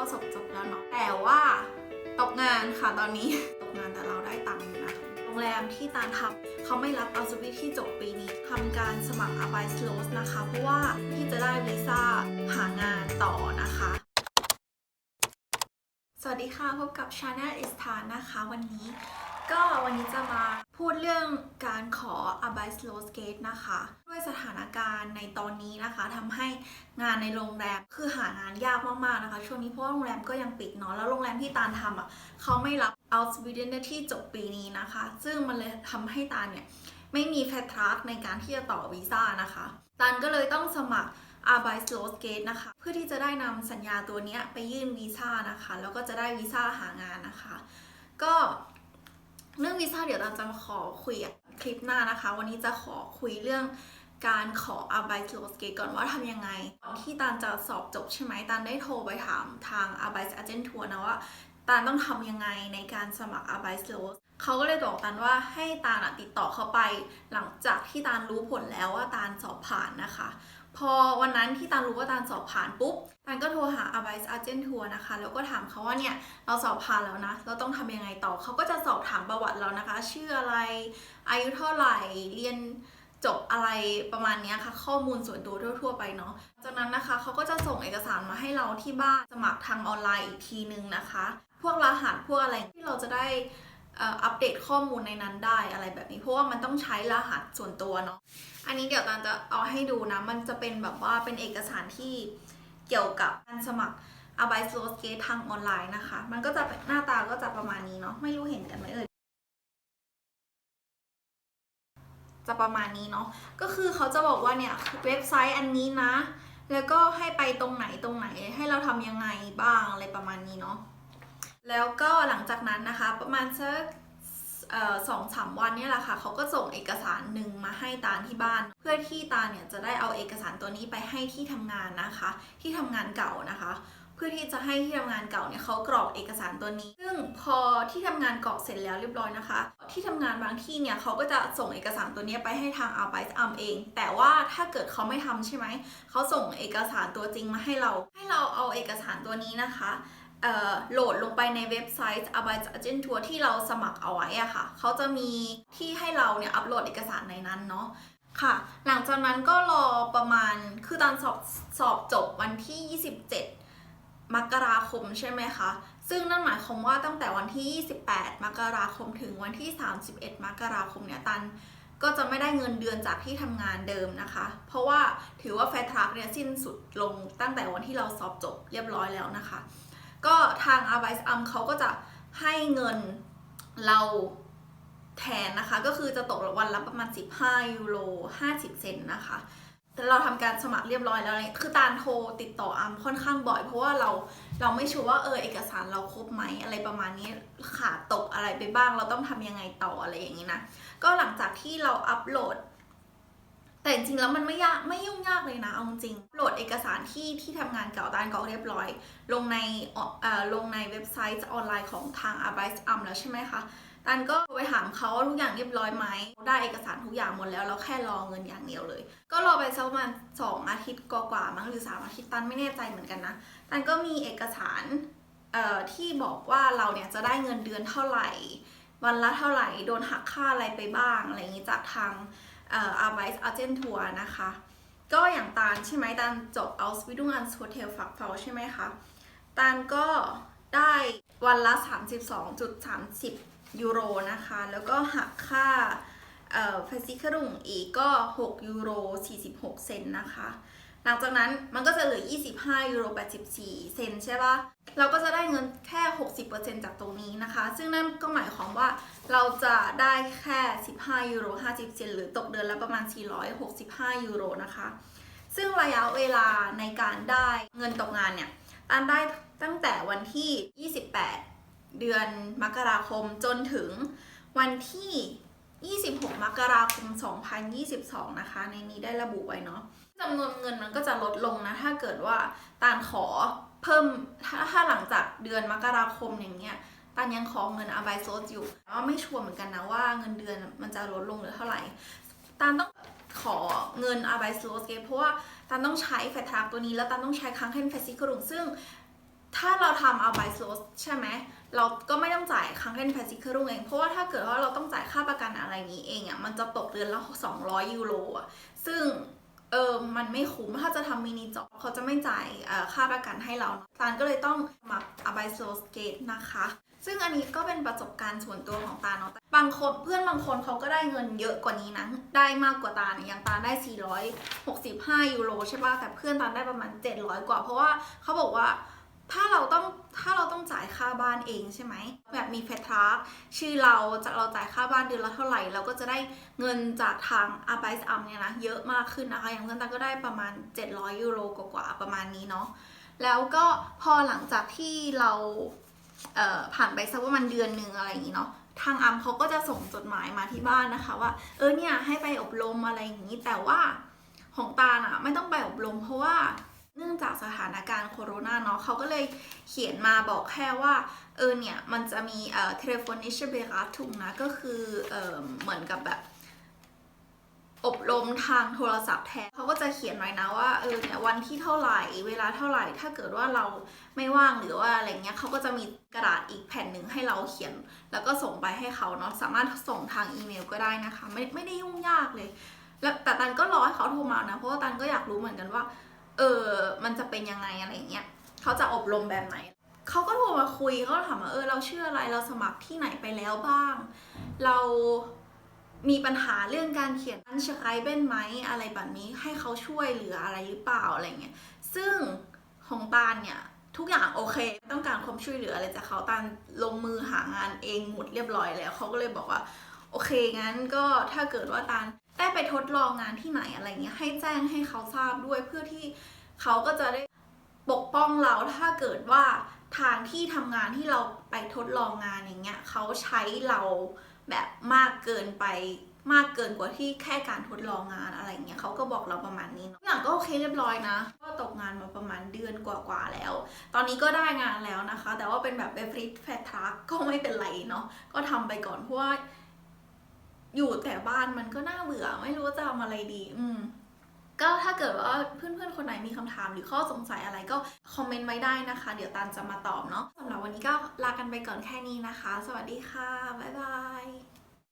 ก็จบจบแล้วเนาะแต่ว่าตกงานค่ะตอนนี้ตกงานแต่เราได้ตังค์อยู่นะโรงแรมที่ตาทำเขาไม่รับเอาสวิตที่จบปีนี้ทำการสมัครอาบายสโลสนะคะ เพราะว่าที่จะได้วีซ่าหางานต่อนะคะ สวัสดีค่ะ พบกับ Channel i s t a n นะคะ วันนี้ ก็วันนี้จะมาพูดเรื่องการขอ a b i s l o w Skate นะคะ ด้วยสถานการณ์ในตอนนี้นะคะทำให้งานในโรงแรมคือหางานยากมากๆนะคะ ช่วงนี้เพราะโรงแรมก็ยังปิดเนาะแล้วโรงแรมที่ตาลทำอะเขาไม่รับ out student ที่จบปีนี้นะคะ ซึ่งมันเลยทำให้ตาลเนี่ยไม่มีแฟทรักในการที่จะต่อวีซ่านะคะตาลก็เลยต้องสมัคร a r b i t s l o s g a t e นะคะ เพื่อที่จะได้นำสัญญาตัวเนี้ยไปยื่นวีซ่านะคะ แล้วก็จะได้วีซ่าหางานนะคะ ก็ เรื่องวีซ่าเดี๋ยวตาจะมาขอคุยอะคลิปหน้านะคะ วันนี้จะขอคุยเรื่องการขอ a r b i t s l o s g a t e ก่อนว่าทำยังไงก่อนที่ตาลจะสอบจบใช่ไหมตาลได้โทรไปถามทาง a r b i t s Agent Tour นะว่าตาลต้องทำยังไงในการสมัคร a r b i t s l o s เขาก็เลยบอกตาลว่าให้ตาลอะติดต่อเขาไปหลังจากที่ตาลรู้ผลแล้วว่าตาลสอบผ่านนะคะ พอวันนั้นที่ตาลรู้ว่าตาลสอบผ่านปุ๊บตาลก็โทรหา a b i c e Agent Tour นะคะ แล้วก็ถามเขาว่าเนี่ย เราสอบผ่านแล้วนะ เราต้องทำยังไงต่อ เขาก็จะสอบถามประวัติเรานะคะ ชื่ออะไร อายุเท่าไหร่ เรียนจบอะไรประมาณนี้ค่ะ ข้อมูลส่วนตัวทั่ว ๆ ไปเนาะ จากนั้นนะคะเขาก็จะส่งเอกสารมาให้เราที่บ้านสมัครทางออนไลน์อีกทีนึงนะคะ พวกรหัสพวกอะไรที่เราจะได้ อัปเดตข้อมูลในนั้นได้อะไรแบบนี้ เพราะว่ามันต้องใช้รหัสส่วนตัวเนาะอันนี้เดี๋ยวตาลจะเอาให้ดูนะ มันจะเป็นแบบว่าเป็นเอกสารที่เกี่ยวกับการสมัคร a b i s l o s g a t e ทางออนไลน์นะคะ มันก็จะหน้าตาก็จะประมาณนี้เนาะไม่รู้เห็นกันไหมเอ่ยจะประมาณนี้เนาะก็คือเขาจะบอกว่าเนี่ยเว็บไซต์อันนี้นะ แล้วก็ให้ไปตรงไหนตรงไหนให้เราทำยังไงบ้างอะไรประมาณนี้เนาะ แล้วก็หลังจากนั้นนะคะประมาณสักสองสามวันเนี่ยแหละค่ะเขาก็ส่งเอกสารหนึ่งมาให้ตาที่บ้าน เพื่อที่ตาเนี่ยจะได้เอาเอกสารตัวนี้ไปให้ที่ทำงานนะคะ ที่ทำงานเก่านะคะ เพื่อที่จะให้ที่ทำงานเก่าเนี่ยเขากรอกเอกสารตัวนี้ ซึ่งพอที่ทำงานกรอกเสร็จแล้วเรียบร้อยนะคะ ที่ทำงานบางที่เนี่ยเขาก็จะส่งเอกสารตัวนี้ไปให้ทางอาไบส์อัมเอง แต่ว่าถ้าเกิดเขาไม่ทำใช่ไหมเขาส่งเอกสารตัวจริงมาให้เรา ให้เราเอาเอกสารตัวนี้นะคะ โหลดลงไปในเว็บไซต์ a b i t Agent Tour ที่เราสมัครเอาไว้อะค่ะ เขาจะมีที่ให้เราเนี่ยอัปโหลดเอกสารในนั้นเนาะค่ะ หลังจากนั้นก็รอประมาณคือตอนสอบสอบจบวันที่ 27 มกราคมใช่ไหมคะ ซึ่งนั่นหมายความว่าตั้งแต่วันที่ 28 มกราคมถึงวันที่ 31 มกราคมเนี่ยตันก็จะไม่ได้เงินเดือนจากที่ทำงานเดิมนะคะ เพราะว่าถือว่าแฟร์ทรักเนี่ยสิ้นสุดลงตั้งแต่วันที่เราสอบจบเรียบร้อยแล้วนะคะ ก็ทาง a r b i s a m เขาก็จะให้เงินเราแทนนะคะ ก็คือจะตกวันละประมาณ 15 ยูโร 50 เซนต์นะคะ เราทำการสมัครเรียบร้อยแล้วเนี่ยคือตาลโทรติดต่ออัมค่อนข้างบ่อย เพราะว่าเราเราไม่ชัวร์ว่าเออเอกสารเราครบไหมอะไรประมาณนี้ขาดตกอะไรไปบ้าง เราต้องทำยังไงต่ออะไรอย่างนี้นะ ก็หลังจากที่เราอัปโหลด แต่จริงๆแล้วมันไม่ยากไม่ยุ่งยากเลยนะเอาจริงโหลดเอกสารที่ที่ทำงานเก่าตานกรอกเรียบร้อย ลงในเอ่อลงในเว็บไซต์ออนไลน์ของทาง a b i s a m แล้วใช่ไหมคะตันก็ไปถามเขาว่าทุกอย่างเรียบร้อยไหม ได้เอกสารทุกอย่างหมดแล้วเราแค่รอเงินอย่างเดียวเลย ก็รอไปสักประมาณสองอาทิตย์กว่าๆมั้งหรือสามอาทิตย์ตันไม่แน่ใจเหมือนกันนะตันก็มีเอกสารเอ่อที่บอกว่าเราเนี่ยจะได้เงินเดือนเท่าไหร่ วันละเท่าไหร่โดนหักค่าอะไรไปบ้างอะไรอย่างนี้จากทาง เอ่อ a r b i t Agent Tour นะคะ ก็อย่างตาลใช่ไหมตาลจบ Ausbildung ans Hotel f a c h f a u ใช่ไหมคะ ตาลก็ได้วันละ 32.30 ยูโรนะคะ แล้วก็หักค่าเอ่อ f a s i k e r u n g อีกก็ 6 ยูโร 46 เซนนะคะ หลังจากนั้นมันก็จะเหลือ 25 ยูโร 84 เซนใช่ปะเราก็จะได้เงินแค่ 60%จากตรงนี้นะคะ ซึ่งนั่นก็หมายความว่าเราจะได้แค่ 15 ยูโร 50 เซนหรือตกเดือนละประมาณ 465 ยูโรนะคะ ซึ่งระยะเวลาในการได้เงินตกงานเนี่ยตันได้ตั้งแต่วันที่ 28 เดือนมกราคมจนถึงวันที่ 26 มกราคม 2022 นะคะ ในนี้ได้ระบุไว้เนาะ จำนวนเงินมันก็จะลดลงนะ ถ้าเกิดว่าตาลขอเพิ่มถ้าถ้าหลังจากเดือนมกราคมอย่างเงี้ยตาลยังขอเงินอาบายโซสอยู่แต่ว่าไม่ชัวร์เหมือนกันนะว่าเงินเดือนมันจะลดลงหลือเท่าไหร่ตาลต้องขอเงินอาบายโซสเพราะว่าตาลต้องใช้แฟทรักตัวนี้แล้วตาลต้องใช้ค้างแค่นแฟซิกรุงซึ่งถ้าเราทำเอาไบโซสใช่ไหมเราก็ไม่ต้องจ่ายครั้งเล่นแพซิครุ่งเองเพราะว่าถ้าเกิดว่าเราต้องจ่ายค่าประกันอะไรนี้เองอะมันจะตกเดือนละ200ยูโรอะซึ่ง เออมันไม่คุ้มถ้าจะทำมินิจ็อบเขาจะไม่จ่ายค่าประกันให้เราตานก็เลยต้องสมัครอาไบโซสเกตนะคะ ซึ่งอันนี้ก็เป็นประสบการณ์ส่วนตัวของตาเนาะบางคนเพื่อนบางคนเขาก็ได้เงินเยอะกว่านี้นะ ได้มากกว่าตาเนี่ยอย่างตาได้ 465 ยูโรใช่ป่ะแต่เพื่อนตาได้ประมาณ 700 กว่า เพราะว่าเขาบอกว่า ถ้าเราต้องถ้าเราต้องจ่ายค่าบ้านเองใช่ไหมแบบมีเพทราชื่อเราจะเราจ่ายค่าบ้านเดือนละเท่าไหร่ เราก็จะได้เงินจากทางอาไบส์อัมเนี่ยนะเยอะมากขึ้นนะคะ อย่างเพื่อนตาก็ได้ประมาณ 700 ยูโรกว่าๆประมาณนี้เนาะแล้วก็พอหลังจากที่เราเผ่านไปสักประมาณเดือนหนึ่งอะไรอย่างนี้เนาะทางอัมเขาก็จะส่งจดหมายมาที่บ้านนะคะว่า เออเนี่ยให้ไปอบรมอะไรอย่างนี้ แต่ว่าของตาอะไม่ต้องไปอบรมเพราะว่า เนื่องจากสถานการณ์โควิดเนาะเขาก็เลยเขียนมาบอกแค่ว่า เออเนี่ย มันจะมีเอ่อ telefonische Beratung นะ ก็คือเออเหมือนกับแบบ อบรมทางโทรศัพท์แทนเขาก็จะเขียนไว้นะว่าเออเนี่ยวันที่เท่าไหร่เวลาเท่าไหร่ถ้าเกิดว่าเราไม่ว่างหรือว่าอะไรเงี้ยเขาก็จะมีกระดาษอีกแผ่นหนึ่งให้เราเขียน แล้วก็ส่งไปให้เขาเนาะสามารถส่งทางอีเมลก็ได้นะคะ ไม่ไม่ได้ยุ่งยากเลย แล้วแต่ตันก็รอให้เขาโทรมานะเพราะว่าตันก็อยากรู้เหมือนกันว่า เออมันจะเป็นยังไงอะไรเงี้ยเขาจะอบรมแบบไหนเขาก็โทรมาคุยเขาถามว่าเออเราชื่ออะไรเราสมัครที่ไหนไปแล้วบ้าง เรามีปัญหาเรื่องการเขียนอันชไคเบนไหมอะไรแบบนี้ให้เขาช่วยเหลืออะไรหรือเปล่าอะไรเงี้ยซึ่งของตาลเนี่ยทุกอย่างโอเค ต้องการความช่วยเหลืออะไรจากเขาตาลลงมือหางานเองหมดเรียบร้อยแล้วเขาก็เลยบอกว่า โอเคงั้นก็ถ้าเกิดว่าตาล ได้ไปทดลองงานที่ไหนอะไรเงี้ยให้แจ้งให้เขาทราบด้วยเพื่อที่เขาก็จะได้ปกป้องเราถ้าเกิดว่าทางที่ทำงานที่เราไปทดลองงานอย่างเงี้ยเขาใช้เราแบบมากเกินไปมากเกินกว่าที่แค่การทดลองงานอะไรเงี้ยเขาก็บอกเราประมาณนี้เนอะทุกอย่างก็โอเคเรียบร้อยนะ ก็ตกงานมาประมาณเดือนกว่าๆแล้ว ตอนนี้ก็ได้งานแล้วนะคะ แต่ว่าเป็นแบบเบฟริตแฟทรักก็ไม่เป็นไรเนาะก็ทำไปก่อนเพราะว่า อยู่แต่บ้านมันก็น่าเบื่อไม่รู้ว่าจะทำอะไรดี อืมก็ถ้าเกิดว่าเพื่อนๆ คนไหนมีคำถามหรือข้อสงสัยอะไรก็คอมเมนต์ไว้ได้นะคะ เดี๋ยวตันจะมาตอบเนาะสำหรับวันนี้ก็ลากันไปก่อนแค่นี้นะคะ สวัสดีค่ะ บ๊ายบาย